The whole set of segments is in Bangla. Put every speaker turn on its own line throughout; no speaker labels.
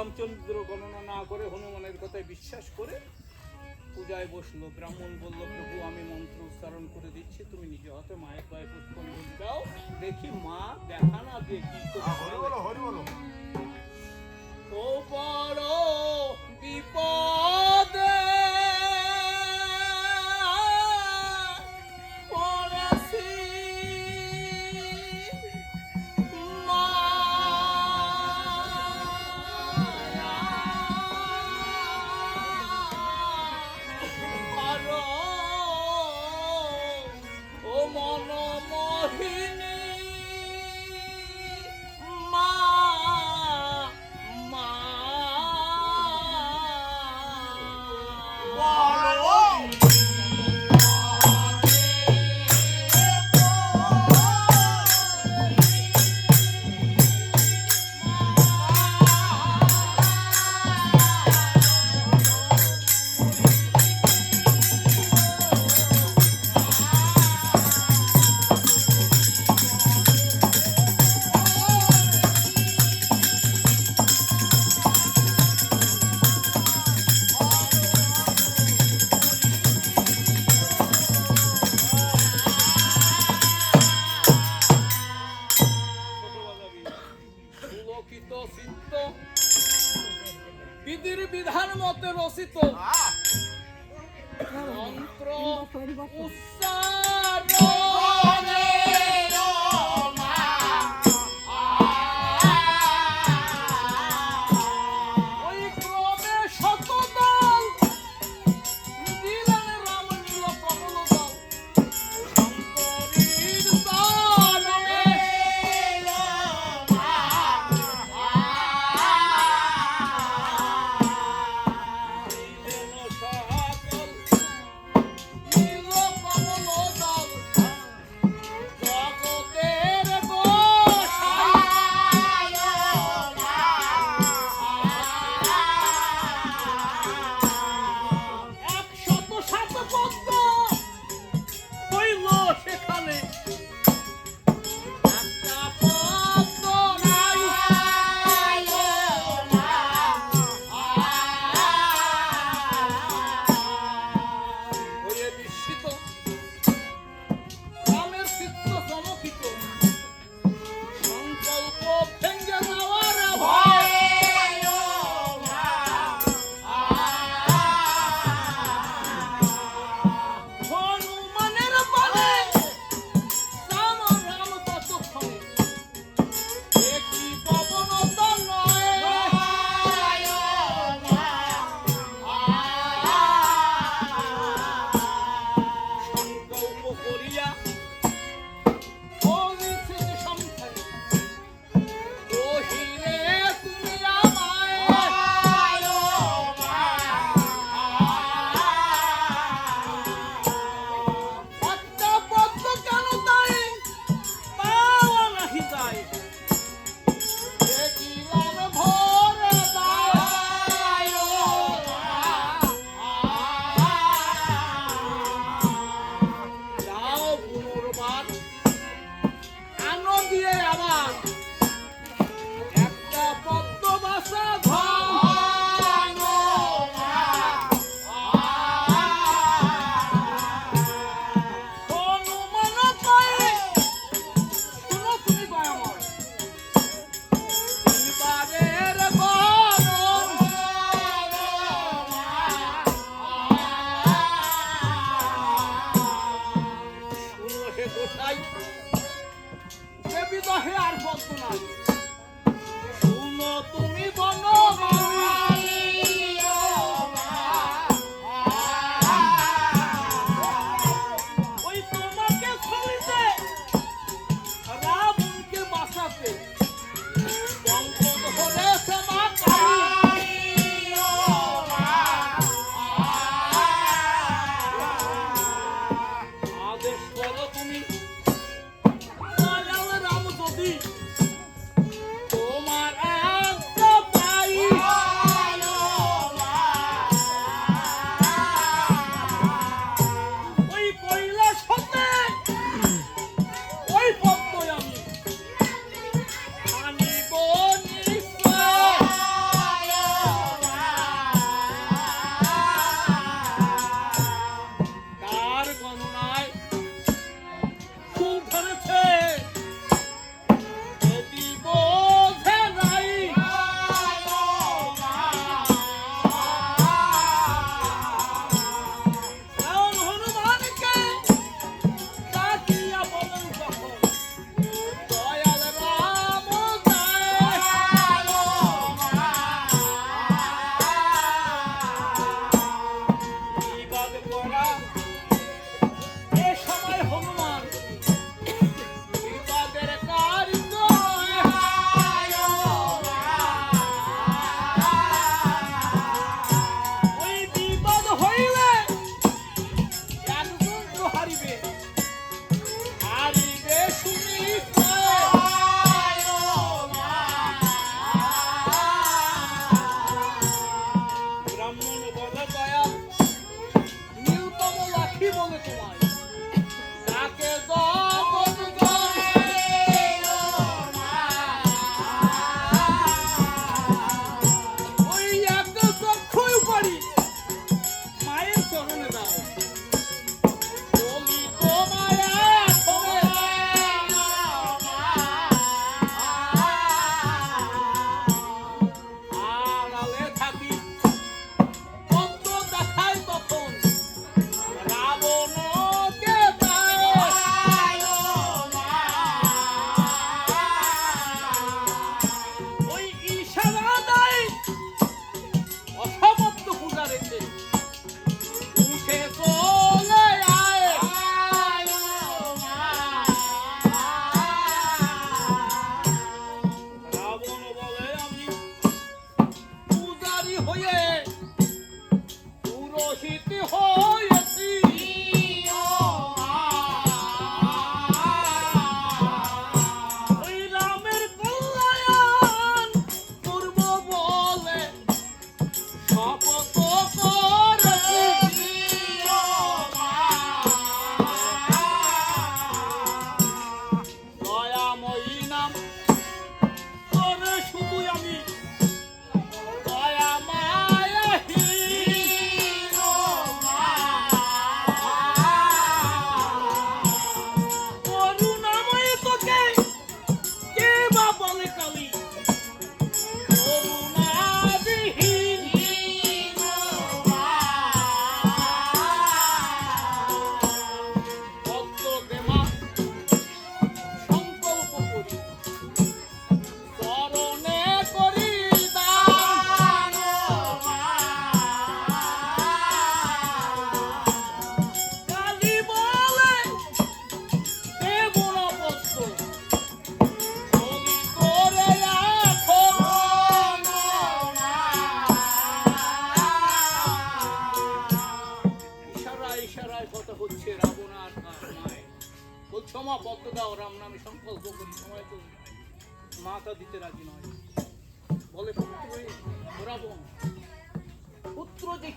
রামচন্দ্র গণনা না করে হনুমানের কথায় বিশ্বাস করে পূজায় বসল। ব্রাহ্মণ বলল প্রভু আমি মন্ত্র উচ্চারণ করে দিচ্ছি তুমি নিজে হাতে মায়ের পায়ে পুষ্পণ দাও দেখি মা দেখা না দিয়ে কি করে ও পারো বিপদে করুণা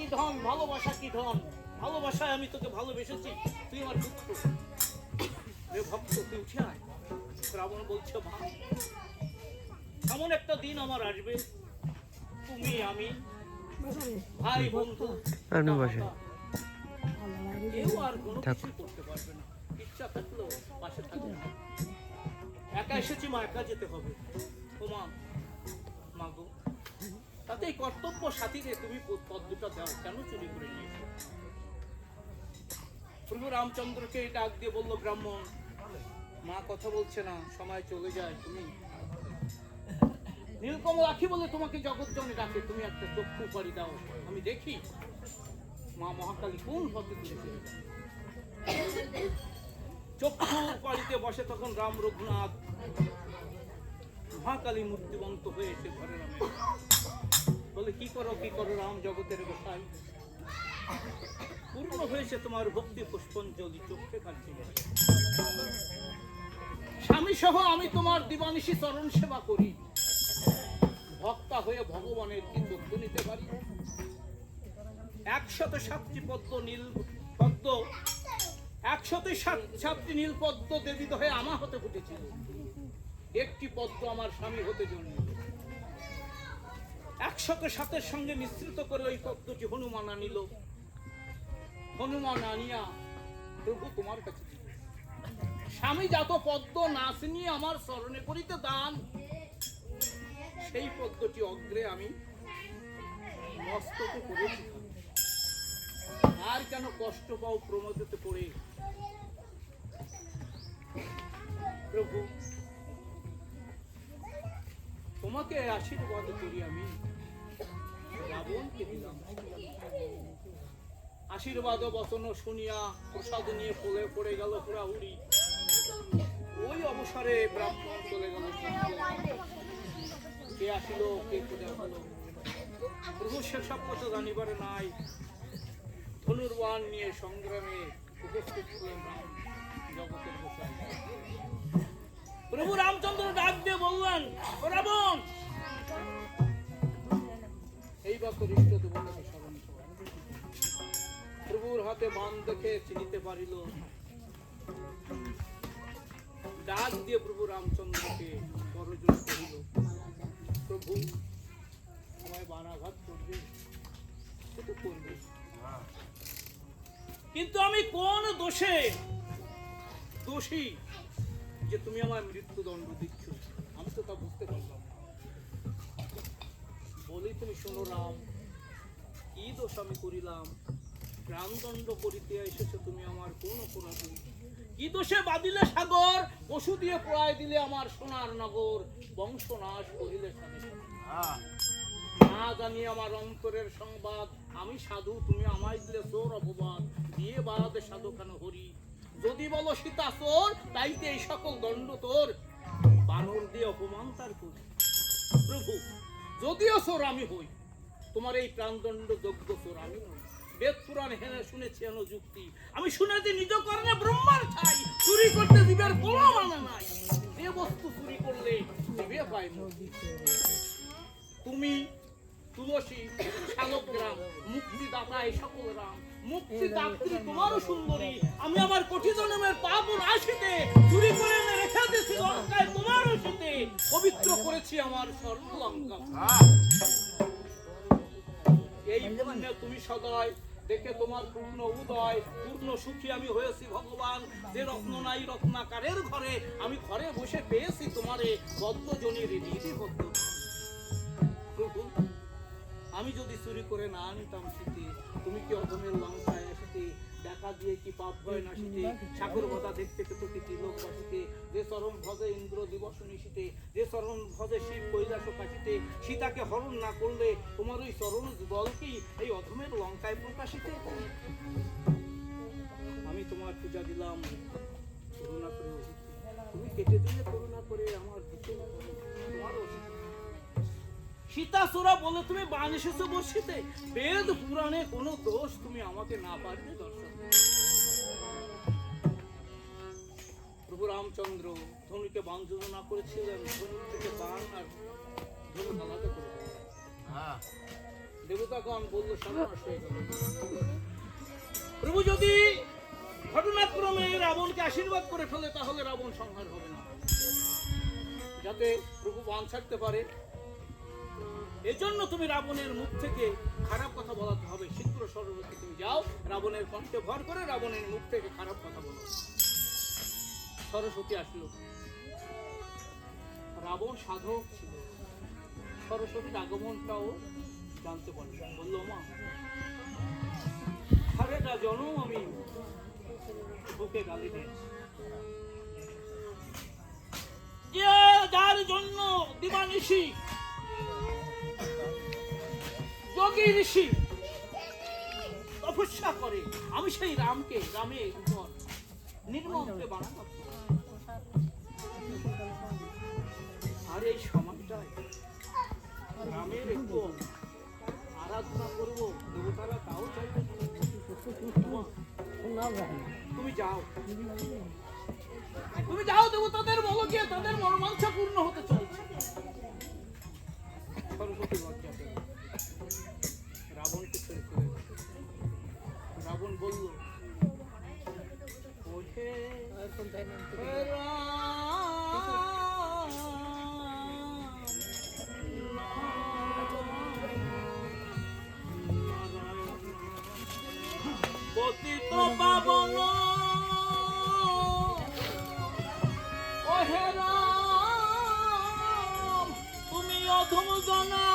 কি ধন? ভালোবাসা কি ধন? ভালোবাসায় আমি তোকে ভালোবেসেছি। তুই আমার রে ভক্ত তুই উঠে আয়। রাবণ বলছে মা এমন একটা দিন আমার আসবে। তুমি আমি ভাই বন্ধু
আপনি।
পিতা, কেউ আর কোনো কিছু করতে পারবে না। ইচ্ছা থাকলেও পাশে থাকবে একা এসেছি মা একা যেতে হবে। ও মা মা গো তাতে এই কর্তব্য সাথীরে তুমি প- পদ্মটা দাও, কেন চুরি করে নিয়েছো? প্রভু রামচন্দ্রকে ডাক দিয়ে বলল, ব্রাহ্মণ, মা কথা বলছে না, সময় চলে যায়, তুমি নীলকমল আখি বলে তোমাকে জগৎ জগৎজনে ডাকে, তুমি একটা চক্ষু পারি দাও, আমি দেখি মা মহাকালী কোন পথে তুলেছে চক্ষু পাড়িতে বসে তখন রাম রঘুনাথ মহাকালী মূর্তিবন্ত হয়ে এসে ঘরে নামে। বলে, কি করো কি করো, রাম জগতের গোসাই? পূর্ণ হয়েছে তোমার ভক্তি পুষ্পঞ্জলি চোখে কাটছে স্বামী সহ আমি তোমার দিবানিশি চরণ সেবা করি। ভক্তা হয়ে ভগবানের কি তথ্য নিতে পারি। একশত সাতটি পদ্ম নীল পদ্ম, একশত সাত- সাতটি নীল পদ্ম দেবিত হয়ে আমা হতে ফুটেছিল। একটি পদ্ম আমার স্বামী হতে জন্য একশত সাতের সঙ্গে মিশ্রিত করে ওই পদ্মটি হনুমান আনিল। হনুমান আনিয়া, প্রভু, তোমার কাছে। স্বামী যত পদ্ম নাচ নিয়ে আমার স্মরণে করিতে দান। সেই পদ্মটি অগ্রে আমি মস্তকে করেছি। আর কেন কষ্ট পাও প্রমোদতে পড়ে? প্রভু তোমাকে আশীর্বাদ করি আমি। আশীর্বাদ বচন শুনিয়া প্রসাদ নিয়ে পড়ে পড়ে গেল পুরা উড়ি ওই অবসরে ব্রাহ্মণ চলে গেল। কে আসিল, কে পূজা হলো প্রভু সেসব কথা জানিবার নাই। ধনুর্বাণ নিয়ে সংগ্রামে উপস্থিত হলেন জগতের প্রভু রামচন্দ্র ডাক দিয়ে বললেন, রাবণ! এইবার তোর ইষ্ট দেবতাকে স্মরণ প্রভুর হাতে বান দেখে চিনিতে পারিল। ডাক দিয়ে প্রভু রামচন্দ্রকে করজোর করিল। প্রভু, আমায় বানাঘাত করবে, সে করবে। কিন্তু আমি কোন দোষে দোষী যে তুমি আমার মৃত্যুদণ্ড দিচ্ছ, আমি তো তা বুঝতে পারলাম। বলি তুমি শোনো রাম, কি দোষ আমি করিলাম? প্রাণদণ্ড করিতে এসেছ তুমি আমার কোন অপরাধী? কি দোষে বাদিলে সাগর, পশু দিয়ে পোড়ায় দিলে আমার সোনার নগর? বংশনাশ করিলে না জানি আমার অন্তরের সংবাদ, আমি সাধু, তুমি আমায় দিলে চোর অপবাদ। দিয়ে বাদ সাধু কেন হরি যদি বলো সীতা চোর, তাইতে এই সকল দণ্ড তোর। বানর দিয়ে অপমান তার করি। প্রভু, যদিও চোর আমি হই, তোমার এই প্রাণদণ্ড যোগ্য চোর আমি বেদ পুরাণ হেনে শুনেছি এন যুক্তি। আমি শুনেছি নিজ কর্ণে ব্রহ্মার ছাই। চুরি করতে দিবের কোনো মানা নাই। যে বস্তু চুরি করলে দিবে মুক্তি। তুমি, তুলসী, শালগ্রাম, মুক্তিদাতা এই সকল রাম। মুক্তিদাত্রী তোমারও সুন্দরী। আমি আমার কোটি জন্মের পাপ রাশিতে চুরি করে এনে রেখে দিয়েছি লঙ্কায় তোমারও সাথে পবিত্র করেছি আমার স্বর্ণ লঙ্কা এই পুণ্যে তুমি সদয় দেখে তোমার পূর্ণ উদয় পূর্ণ সুখী আমি হয়েছি ভগবান। যে রত্ন নাই রত্নাকারের ঘরে আমি ঘরে বসে পেয়েছি তোমারে। বদ্ধজনীর নিধি বদ্ধ প্রভু আমি যদি চুরি করে না আনিতাম শীতে তুমি কি অধমের লঙ্কায় আসিতে দেখা দিয়ে কি পাপ হয় না শীতে সাগর কথা দেখতে পেত কি তিলক বাসিতে, যে চরণ ভজে ইন্দ্র দিবস নিশিতে যে চরণ ভজে শিব কৈলাস কাশিতে সীতাকে হরণ না করলে তোমার ওই চরণ বল কি এই অধমের লঙ্কায় প্রকাশিতে? আমি তোমার পূজা দিলাম, করুণা করে। তুমি কেটে দিলে করুণা করে আমার দিতে তোমারও সীতাসুরা বলে তুমি বান এসেছ বসিতে বেদ পুরাণে কোনো দোষ তুমি আমাকে না পারবে দর্শন প্রভু রামচন্দ্র ধনুকে বান যোজনা করেছিলেন ধনু থেকে বান আর ধনু আলাদা করে
হ্যাঁ।
দেবতাগণ বলল সর্বনাশ হয়ে গেল। প্রভু যদি ঘটনাক্রমে রাবণকে আশীর্বাদ করে ফেলে তাহলে রাবণ সংহার হবে না। যাতে প্রভু বান ছাড়তে পারে এজন্য তুমি রাবণের মুখ থেকে খারাপ কথা বলাতে হবে। শীঘ্র সরস্বতী তুমি যাও, রাবণের কণ্ঠে ভর করে রাবণের মুখ থেকে খারাপ কথা বলো। সরস্বতী আসলো। রাবণ সাধক ছিল। সরস্বতীর আগমনটাও জানতে পারল। বলল, মা সারেটা জনম, আমি বুকে গালি দিয়েছি। যার জন্য দিবানিশি যোগী ঋষি তপস্যা করে। আমি সেই রামকে রামের উপর নির্মমকে বানানো। আর এই সময়টায় রামের একটু আরাধনা করব, দেবতারা তাও চাইবে তুমি যাও। তুমি যাও, দেবতাদের বলো গিয়ে তাদের মনোমাংসা পূর্ণ হতে চলছে। সরস্বতী লজ্জা রাবণকে ছেড়ে চলে। রাবণ বলল ওঠে পতিত পাবন রাম তুমি অধম জনা